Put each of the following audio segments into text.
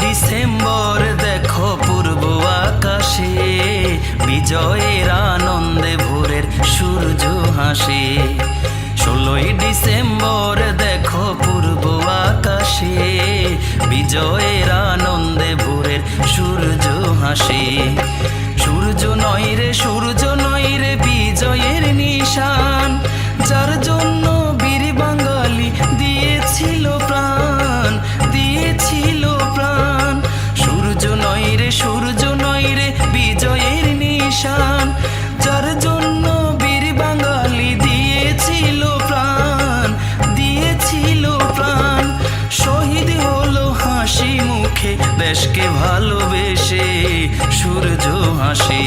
December দেখো পূর্ব আকাশে বিজয়ের আনন্দে ভোরের সূর্য হাসে। ষোলোই ডিসেম্বর, দেখো পূর্ব আকাশে, বিজয়ের আনন্দে ভোরের সূর্য হাসে। সূর্য নয় সূর্য নয় বিজয়ের নিশান, যার জন্য বীর বাঙালি দিয়েছিল প্রাণ দিয়েছিল প্রাণ। সূর্য নয় রে, সূর্য দেশকে ভালোবেসে সূর্য হাসে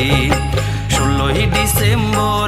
ষোলোই ডিসেম্বর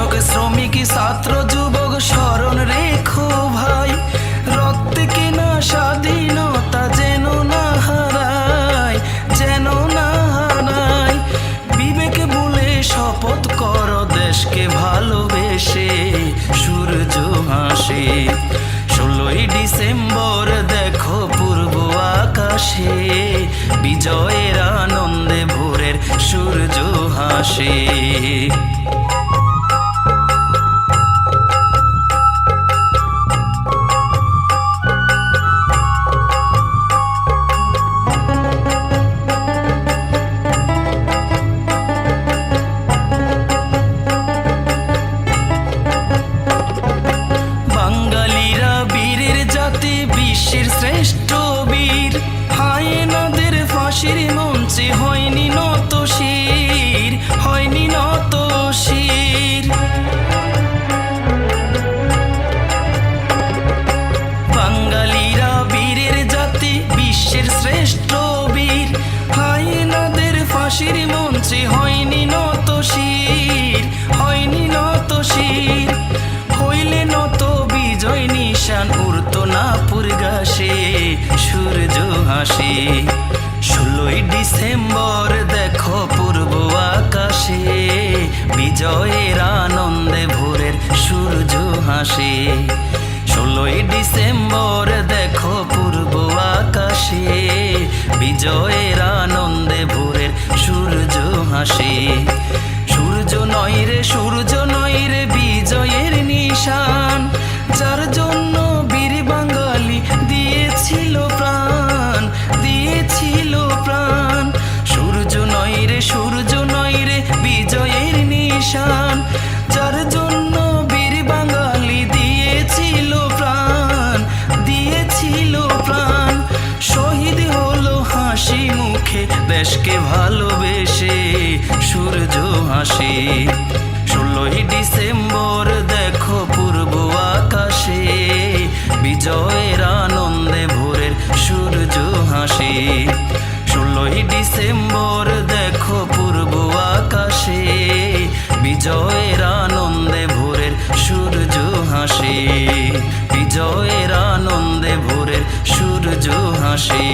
কৃষক, শ্রমিক, ছাত্র, যুবক, স্মরণ রেখো ভাই। রক্তে কিনা স্বাধীনতা যেন না হারায়, যেন না হারায়। বিবেকে বলে শপথ কর দেশকে ভালোবেসে, সূর্য হাসে ষোলোই ডিসেম্বর দেখো পূর্ব আকাশে, বিজয়ের আনন্দে ভোরের সূর্য হাসে মঞ্চে হয়নি নত শির হয়নি নত শির বাঙালিরা বীরের জাতি, বিশ্বের শ্রেষ্ঠ বীর। হায়নাদের ফাঁসির মঞ্চে হয়নি নত শির হয়নি নত শির হইলে নত বিজয় নিশান, উড়ত না পুরগাসে সূর্য হাসে। ডিসেম্বর, দেখো পূর্ব আকাশে, বিজয়ের আনন্দে ভোরের সূর্য হাসে। ষোলোই ডিসেম্বর, দেখো পূর্ব আকাশে, বিজয়ের আনন্দে ভোরের সূর্য হাসে। সূর্য নয় রে, সূর্য নয় রে, বিজয়ের নিশান। দেশকে ভালোবেসে সূর্য হাসে ষোলোই ডিসেম্বর দেখো পূর্ব আকাশে, বিজয়ের আনন্দে ভোরের সূর্য হাসে ষোলোই ডিসেম্বর হাসে।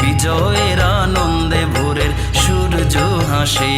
বিজয়ের আনন্দে ভোরের সূর্য হাসে।